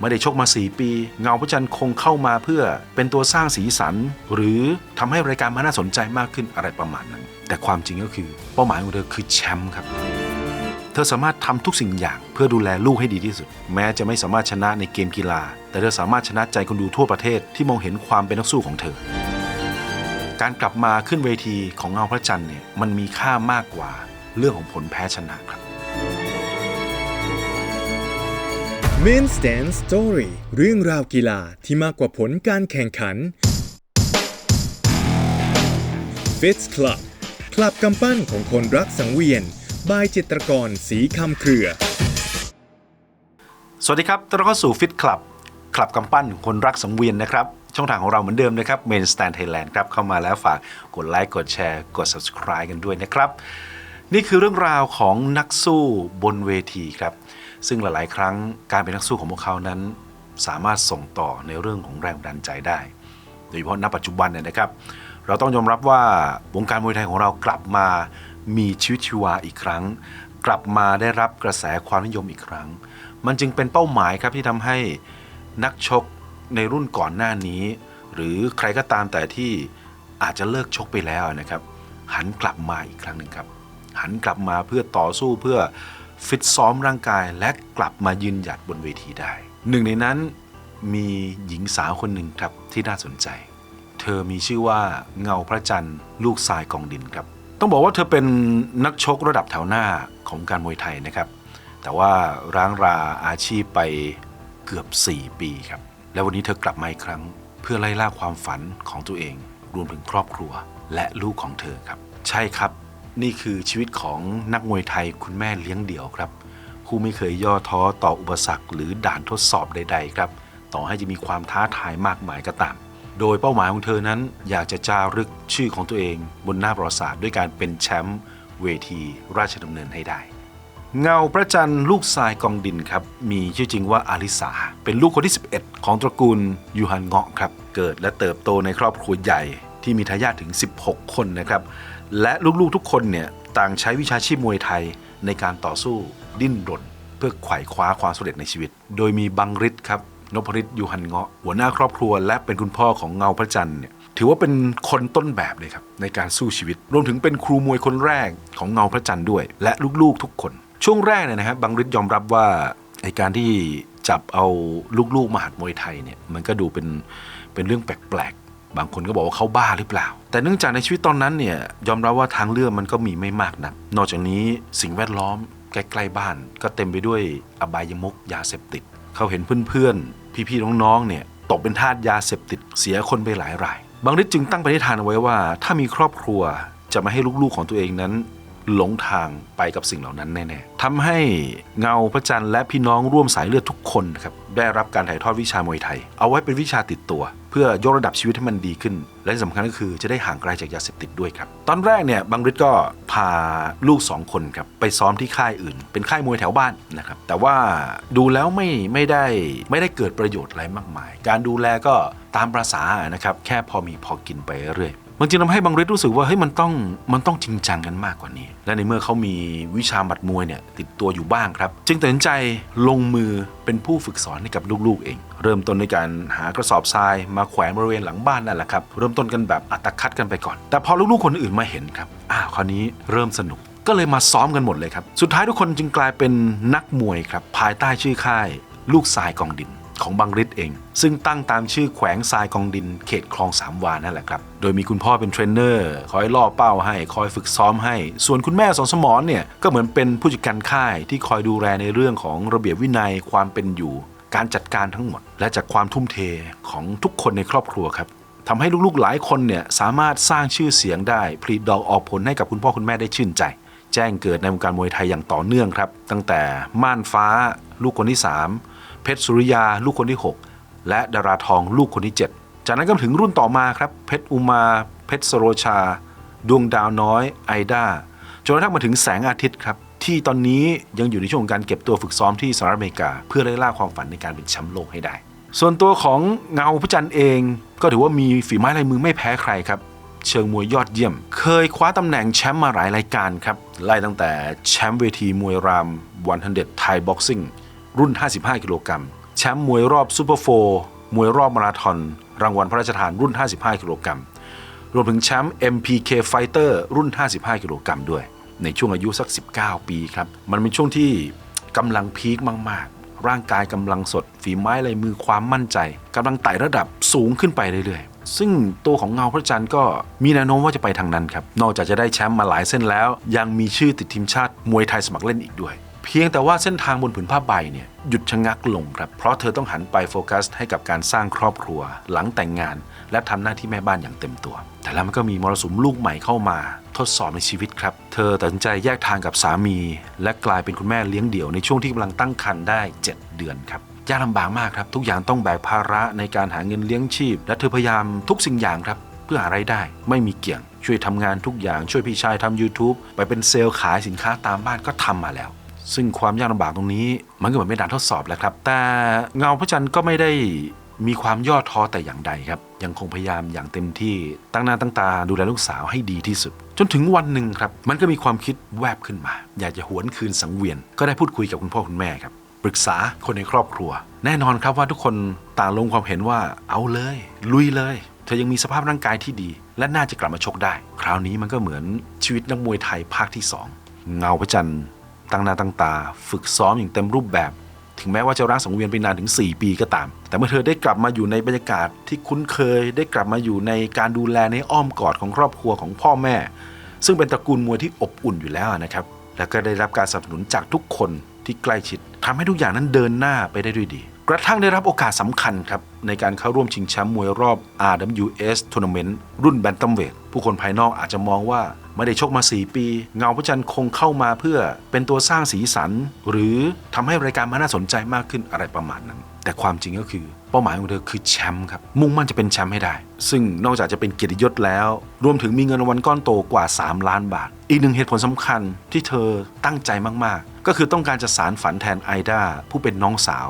ไม่ได้ชกมา 4 ปี เงาพระจันทร์คงเข้ามาเพื่อเป็นตัวสร้างสีสัน หรือทำให้รายการมันน่าสนใจมากขึ้นอะไรประมาณนั้น แต่ความจริงก็คือเป้าหมายของเธอคือแชมป์ครับ เธอสามารถทำทุกสิ่งอย่างเพื่อดูแลลูกให้ดีที่สุด แม้จะไม่สามารถชนะในเกมกีฬา แต่เธอสามารถชนะใจคนดูทั่วประเทศที่มองเห็นความเป็นนักสู้ของเธอ การกลับมาขึ้นเวทีของเงาพระจันทร์เนี่ยมันมีค่ามากกว่าเรื่องของผลแพ้ชนะครับ Main Stand Story เรื่องราวกีฬาที่มากกว่าผลการแข่งขัน Fits Club คลับกำปั้นของคนรักสังเวียน บายจิตรกรสีคำเครือ สวัสดีครับต้อนรับเข้าสู่ฟิตคลับคลับกำปั้นคนรักสังเวียนนะครับ ช่องทางของเราเหมือนเดิมนะครับ Main Stand Thailand ครับ เข้ามาแล้วฝากกดไลค์ กดแชร์ กด subscribe กันด้วยนะครับ นี่คือเรื่องราวของนักสู้บนเวทีครับ ซึ่งหลาย ๆ ครั้งการเป็นนักสู้ของพวกเขานั้น สามารถส่งต่อในเรื่องของแรงบันใจได้ โดยเฉพาะณปัจจุบันเนี่ยนะครับ เราต้องยอมรับว่าวงการมวยไทยของเรากลับมามีชีวิตชีวาอีกครั้ง กลับมาได้รับกระแสความนิยมอีกครั้ง มันจึงเป็นเป้าหมายครับที่ทำให้นักชกในรุ่นก่อนหน้านี้ หรือใครก็ตามแต่ที่อาจจะเลิกชกไปแล้วนะครับ หันกลับมาอีกครั้งหนึ่งครับ หันกลับมาเพื่อต่อสู้เพื่อ ฟิตซ้อมร่างกายและกลับมายืนหยัดบนเวทีได้ หนึ่งในนั้นมีหญิงสาวคนหนึ่งครับที่น่าสนใจ เธอมีชื่อว่าเงาพระจันทร์ลูกทรายกองดินครับ ต้องบอกว่าเธอเป็นนักชกระดับแถวหน้าของการมวยไทยนะครับ แต่ว่าร้างราอาชีพไปเกือบ 4 ปีครับ และวันนี้เธอกลับมาอีกครั้ง เพื่อไล่ล่าความฝันของตัวเอง รวมถึงครอบครัวและลูกของเธอครับ ใช่ครับ นี่คือชีวิตของนักมวยไทยคุณแม่เลี้ยงเดี่ยวครับ ผู้ไม่เคยย่อท้อต่ออุปสรรคหรือด่านทดสอบใด ๆ ครับ ต่อให้จะมีความท้าทายมากมายก็ตาม โดยเป้าหมายของเธอนั้นอยากจะจารึกชื่อของตัวเองบนหน้าประวัติศาสตร์ด้วยการเป็นแชมป์เวทีราชดำเนินให้ได้ เงาพระจันทร์ลูกทรายกองดินครับ มีชื่อจริงว่าอาริสา เป็นลูกคนที่ 11 ของตระกูลยูฮันเงาะครับ เกิดและเติบโตในครอบครัวใหญ่ที่มีทายาทถึง 16 คนนะครับ และลูกๆทุกคนเนี่ยต่างใช้วิชาชีพมวยไทยในการต่อสู้ดิ้นรนเพื่อไขว่คว้าความสำเร็จในชีวิต โดยมีบังริศครับนพริตยูฮันเงาะหัวหน้าครอบครัว และเป็นคุณพ่อของเงาพระจันทร์เนี่ยถือว่าเป็นคนต้นแบบเลยครับในการสู้ชีวิต รวมถึงเป็นครูมวยคนแรกของเงาพระจันทร์ด้วย และลูกๆทุกคน ช่วงแรกเนี่ยนะครับบังริศยอมรับว่าไอการที่จับเอาลูกๆมาหัดมวยไทยเนี่ยมันก็ดูเป็นเป็นเรื่องแปลก บางคนก็บอกว่าเขาบ้าหรือเปล่า แต่เนื่องจากในชีวิตตอนนั้นเนี่ยยอมรับว่าทางเลือกมันก็มีไม่มากนัก นอกจากนี้สิ่งแวดล้อมใกล้ๆบ้าน ก็เต็มไปด้วยอบายมุกยาเสพติด เขาเห็นเพื่อนๆ พี่ๆน้องๆเนี่ยตกเป็นทาสยาเสพติดเสียคนไปหลายราย บางฤทธิ์จึงตั้งปณิธานเอาไว้ว่า ถ้ามีครอบครัวจะไม่ให้ลูกๆของตัวเองนั้น หลงทางไปกับสิ่งเหล่านั้นแน่ๆทำให้เงาพระจันทร์และพี่น้องร่วมสายเลือดทุกคนครับได้รับการถ่ายทอดวิชามวยไทย เอาไว้เป็นวิชาติดตัว เพื่อยกระดับชีวิตให้มันดีขึ้น และที่สำคัญก็คือจะได้ห่างไกลจากยาเสพติดด้วยครับ ตอนแรกเนี่ยบังริดก็พาลูกสองคนครับไปซ้อมที่ค่ายอื่น เป็นค่ายมวยแถวบ้านนะครับ แต่ว่าดูแล้วไม่ไม่ได้ไม่ได้เกิดประโยชน์อะไรมากมาย การดูแลก็ตามประษานะครับแค่พอมีพอกินไปเรื่อย มันจึงทำให้บางฤทธิ์รู้สึกว่าเฮ้ยมันต้องมันต้องจริงจังกันมากกว่านี้ และในเมื่อเขามีวิชาหมัดมวยเนี่ยติดตัวอยู่บ้างครับ จึงตัดสินใจลงมือเป็นผู้ฝึกสอนให้กับลูกๆเอง เริ่มต้นในการหากระสอบทรายมาแขวนบริเวณหลังบ้านนั่นแหละครับเริ่มต้นกันแบบอัตคัดกันไปก่อน แต่พอลูกๆคนอื่นมาเห็นครับอ้าวคราวนี้เริ่มสนุกก็เลยมาซ้อมกันหมดเลยครับ สุดท้ายทุกคนจึงกลายเป็นนักมวยครับ ภายใต้ชื่อค่าย ลูกทรายกองดิน ของบังฤทธิ์เอง ซึ่งตั้งตามชื่อแขวงทรายกองดินเขตคลองสามวานั่นแหละครับ โดยมีคุณพ่อเป็นเทรนเนอร์คอยล่อเป้าให้คอยฝึกซ้อมให้ ส่วนคุณแม่สอนสมอนเนี่ยก็เหมือนเป็นผู้จัดการค่ายที่คอยดูแลในเรื่องของระเบียบวินัยความเป็นอยู่ การจัดการทั้งหมด และจากความทุ่มเทของทุกคนในครอบครัวครับทำให้ลูกๆหลายคนเนี่ยสามารถสร้างชื่อเสียงได้ผลิดอกออกผลให้กับคุณพ่อคุณแม่ได้ชื่นใจ แจ้งเกิดในวงการมวยไทยอย่างต่อเนื่องครับ ตั้งแต่ม่านฟ้าลูกคนที่3 เพชรสุริยาลูกคนที่ 6 และดาราทองลูกคนที่ 7 จากนั้นก็ถึงรุ่นต่อมาครับเพชรอุมาเพชรสโรชา ดวงดาวน้อยไอด้าจนกระทั่งมาถึงแสงอาทิตย์ครับที่ตอนนี้ยังอยู่ในช่วงการเก็บตัวฝึกซ้อมที่สหรัฐอเมริกา เพื่อไล่ล่าความฝันในการเป็นแชมป์โลกให้ได้ ส่วนตัวของเงาพระจันทร์เองก็ถือว่ามีฝีไม้ลายมือไม่แพ้ใครครับเชิงมวยยอดเยี่ยม เคยคว้าตำแหน่งแชมป์มาหลายรายการครับ ไล่ตั้งแต่แชมป์เวทีมวยราม100 Thai Boxing รุ่น 55 กิโลกรัมแชแชมป์มวยรอบซูเปอร์โฟร์มวยรอบมาราธอนรางวัลพระราชทานรุ่น 55 กิโลกรัมรวมถึงแชมป์ MPK Fighter รุ่น 55 กิโลกรัมด้วย ในช่วงอายุสัก 19 ปีครับ มันเป็นช่วงที่กำลังพีคมาก ๆ ร่างกายกำลังสด ฝีไม้ลายมือความมั่นใจกำลังไต่ระดับสูงขึ้นไปเรื่อย ๆ ซึ่งตัวของเงาพระจันทร์ก็มีแนวโน้มว่าจะไปทางนั้นครับ นอกจากจะได้แชมป์มาหลายเส้นแล้ว ยังมีชื่อติดทีมชาติมวยไทยสมัครเล่นอีกด้วย เพียงแต่ว่าเส้นทางบนผืนผ้าใบเนี่ยหยุดชะงักลงครับ เพราะเธอต้องหันไปโฟกัส ให้กับการสร้างครอบครัว หลังแต่งงาน และทำหน้าที่แม่บ้านอย่างเต็มตัว แต่แล้วมันก็มีมรสุมลูกใหม่เข้ามา ทดสอบในชีวิตครับ เธอตัดสินใจแยกทางกับสามี และกลายเป็นคุณแม่เลี้ยงเดี่ยวในช่วงที่กำลังตั้งครรภ์ได้ 7 เดือนครับยากลำบากมากครับ ทุกอย่างต้องแบกภาระในการหาเงินเลี้ยงชีพ และเธอพยายามทุกสิ่งอย่างครับเพื่อหารายได้ ไม่มีเกี่ยง ช่วยทำงานทุกอย่างช่วยพี่ชายทำ YouTube ไปเป็นเซลล์ขายสินค้าตามบ้านก็ทำมาแล้ว ซึ่งความยากลำบากตรงนี้ มันก็เหมือนเป็นด่านทดสอบแหล้วครับ แต่เงาพระจันทร์ก็ไม่ได้มีความย่อท้อแต่อย่างใดครับ ยังคงพยายามอย่างเต็มที่ตั้งหน้าตั้งตาดูแลลูกสาวให้ดีที่สุด จนถึงวันหนึ่งครับ มันก็มีความคิดแวบขึ้นมา อยากจะหวนคืนสังเวียน ก็ได้พูดคุยกับคุณพ่อคุณแม่ครับปรึกษาคนในครอบครัว แน่นอนครับว่าทุกคนต่างลงความเห็นว่าเอาเลย ลุยเลย เธอยังมีสภาพร่างกายที่ดี และน่าจะกลับมาชกได้ คราวนี้มันก็เหมือนชีวิตนักมวยไทยภาคที่สองเงาพระจันทร์ ตั้งหน้าตั้งตา ฝึกซ้อมอย่างเต็มรูปแบบ ถึงแม้ว่าจะร้างสังเวียนไปนานถึง 4 ปีก็ตาม แต่เมื่อเธอได้กลับมาอยู่ในบรรยากาศที่คุ้นเคย ได้กลับมาอยู่ในการดูแลในอ้อมกอดของครอบครัวของพ่อแม่ ซึ่งเป็นตระกูลมวยที่อบอุ่นอยู่แล้วนะครับ แล้วก็ได้รับการสนับสนุนจากทุกคนที่ใกล้ชิดทำให้ทุกอย่างนั้นเดินหน้าไปได้ด้วยดี กระทั่งได้รับโอกาสสำคัญครับในการเข้าร่วมชิงแชมป์มวยรอบ RWS Tournament รุ่นแบนตัมเวทผู้คนภายนอกอาจจะมองว่า ไม่ได้ชกมา 4 ปี เงาพระจันทร์คงเข้ามาเพื่อเป็นตัวสร้างสีสัน หรือทำให้รายการมันน่าสนใจมากขึ้นอะไรประมาณนั้น แต่ความจริงก็คือ เป้าหมายของเธอคือแชมป์ครับมุ่งมั่นจะเป็นแชมป์ให้ได้ ซึ่งนอกจากจะเป็นเกียรติยศแล้ว รวมถึงมีเงินรางวัลก้อนโตกว่า 3 ล้านบาท อีกหนึ่งเหตุผลสำคัญที่เธอตั้งใจมากๆ ก็คือต้องการจะสารฝันแทนไอดาผู้เป็นน้องสาว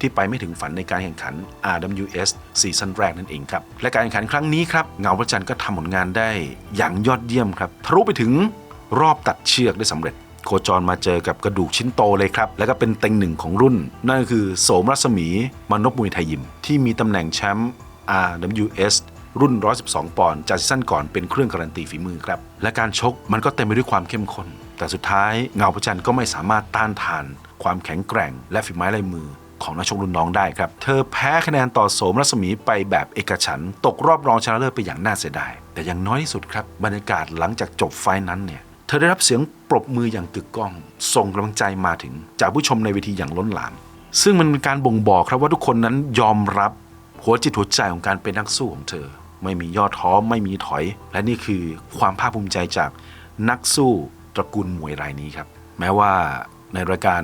ที่ไปไม่ถึงฝันในการแข่งขัน RWS ซีซั่นแรกนั่นเองครับ และการแข่งขันครั้งนี้ครับเงาพระจันทร์ก็ทำผลงานได้อย่างยอดเยี่ยมครับทะลุไปถึงรอบตัดเชือกได้สำเร็จโคจรมาเจอกับกระดูกชิ้นโตเลยครับ และก็เป็นเต็งหนึ่งของรุ่น นั่นก็คือโสมรัศมีมานพมวยไทยยิม ที่มีตำแหน่งแชมป์ RWS รุ่น 112 ปอนด์จากซีซั่นก่อนเป็นเครื่องการันตีฝีมือครับ และการชกมันก็เต็มไปด้วยความเข้มข้น แต่สุดท้ายเงาพระจันทร์ก็ไม่สามารถต้านทาน ความแข็งแกร่งและฝีไม้ลายมือ ของนักชกรุ่นน้องได้ครับ เธอแพ้คะแนนต่อโสมรัศมีไปแบบเอกฉันตกรอบรองชนะเลิศไปอย่างน่าเสียดาย แต่อย่างน้อยที่สุดครับ บรรยากาศหลังจากจบไฟนั้นเนี่ยเธอได้รับเสียงปรบมืออย่างกึกก้อง ส่งกำลังใจมาถึง จากผู้ชมในเวทีอย่างล้นหลาม ซึ่งมันเป็นการบ่งบอกครับว่าทุกคนนั้นยอมรับหัวจิตหัวใจของการเป็นนักสู้ของเธอ ไม่มีย่อท้อไม่มีถอย และนี่คือความภาคภูมิใจจากนักสู้ตระกูลมวยรายนี้ครับ แม้ว่า ในรายการ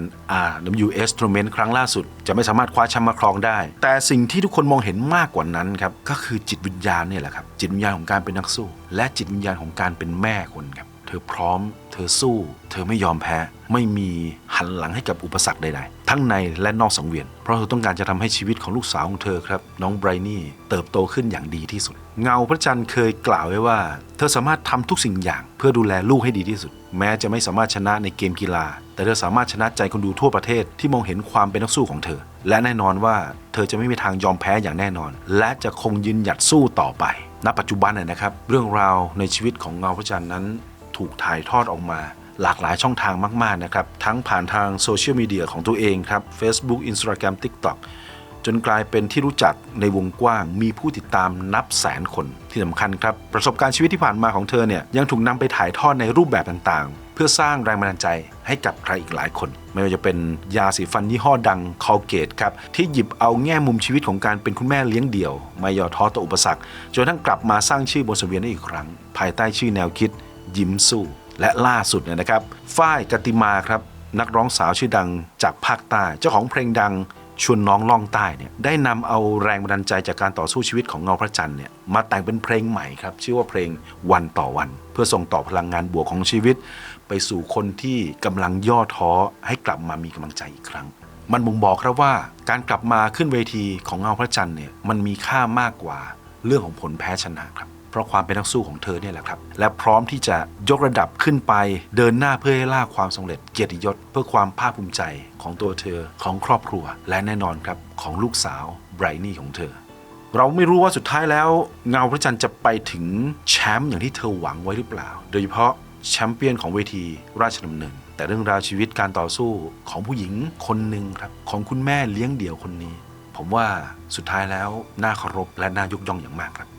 RWS Tournament ครั้งล่าสุด จะไม่สามารถคว้าแชมป์มาครองได้ แต่สิ่งที่ทุกคนมองเห็นมากกว่านั้นครับ ก็คือจิตวิญญาณเนี่ยแหละครับ จิตวิญญาณของการเป็นนักสู้ และจิตวิญญาณของการเป็นแม่คนครับ เธอพร้อม เธอสู้ เธอไม่ยอมแพ้ ไม่มีหันหลังให้กับอุปสรรคใดๆ ทั้งในและนอกสังเวียน เพราะเธอต้องการจะทำให้ชีวิตของลูกสาวของเธอครับ น้องไบรนี่เติบโตขึ้นอย่างดีที่สุด เงาพระจันทร์เคยกล่าวไว้ว่า เธอสามารถทำทุกสิ่งอย่าง เพื่อดูแลลูกให้ดีที่สุด แม้จะไม่สามารถชนะในเกมกีฬา แต่เธอสามารถชนะใจคนดูทั่วประเทศที่มองเห็นความเป็นนักสู้ของเธอ และแน่นอนว่าเธอจะไม่มีทางยอมแพ้อย่างแน่นอน และจะคงยืนหยัดสู้ต่อไป ณ ปัจจุบันน่ะนะครับ เรื่องราวในชีวิตของเงาพระจันทร์นั้น ถูกถ่ายทอดออกมาหลากหลายช่องทางมาก ๆ นะครับ ทั้งผ่านทางโซเชียลมีเดียของตัวเองครับ Facebook Instagram TikTok จนกลายเป็นที่รู้จักในวงกว้าง มีผู้ติดตามนับแสนคนที่สำคัญครับ ประสบการณ์ชีวิตที่ผ่านมาของเธอเนี่ยยังถูกนำไปถ่ายทอดในรูปแบบต่างๆ เพื่อสร้างแรงบันดาลใจให้กับใครอีกหลายคน ไม่ว่าจะเป็นยาสีฟันยี่ห้อดังคอลเกตครับที่หยิบเอาแง่มุมชีวิตของการเป็นคุณแม่เลี้ยงเดี่ยว ไม่ย่อท้อต่ออุปสรรคจนทั้งกลับมาสร้างชื่อบนสเวียนได้อีกครั้ง ภายใต้ชื่อแนวคิด ยิ้มสู้ และล่าสุดเนี่ยนะครับฝ้ายกติมาครับนักร้องสาวชื่อดังจากภาคใต้เจ้าของเพลงดัง ชวนน้องล่องใต้เนี่ยได้นำเอาแรงบันดาลใจจากการต่อสู้ชีวิตของเงาพระจันทร์เนี่ยมาแต่งเป็นเพลงใหม่ครับ ชื่อว่าเพลงวันต่อวัน เพื่อส่งต่อพลังงานบวกของชีวิต ไปสู่คนที่กำลังย่อท้อให้กลับมามีกำลังใจอีกครั้ง มันบ่งบอกครับว่าการกลับมาขึ้นเวทีของเงาพระจันทร์เนี่ยมันมีค่ามากกว่าเรื่องของผลแพ้ชนะครับ เพราะความเป็นนักสู้ของเธอเนี่ยแหละครับ และพร้อมที่จะยกระดับขึ้นไป เดินหน้าเพื่อให้ล่าความสำเร็จเกียรติยศ เพื่อความภาคภูมิใจของตัวเธอของครอบครัว และแน่นอนครับของลูกสาวไบรนี่ของเธอ เราไม่รู้ว่าสุดท้ายแล้ว เงาพระจันทร์จะไปถึงแชมป์อย่างที่เธอหวังไว้หรือเปล่า โดยเฉพาะแชมเปี้ยนของเวทีราชดำเนินแต่เรื่องราวชีวิตการต่อสู้ของผู้หญิงคนหนึ่งครับของคุณแม่เลี้ยงเดี่ยวคนนี้ ผมว่าสุดท้ายแล้วน่าเคารพและน่ายกย่องอย่างมากครับ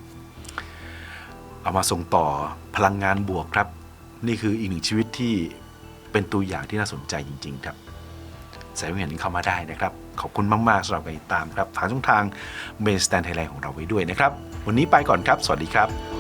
เอามาส่งต่อพลังงานบวกครับ นี่คืออีกหนึ่งชีวิตที่เป็นตัวอย่างที่น่าสนใจจริง ๆ ครับใส่เห็นเข้ามาได้นะครับ ขอบคุณมาก ๆสำหรับการติดตามครับทางช่องทางเมนสแตนไทยแลนด์ของเราไว้ด้วยนะครับ วันนี้ไปก่อนครับ สวัสดีครับ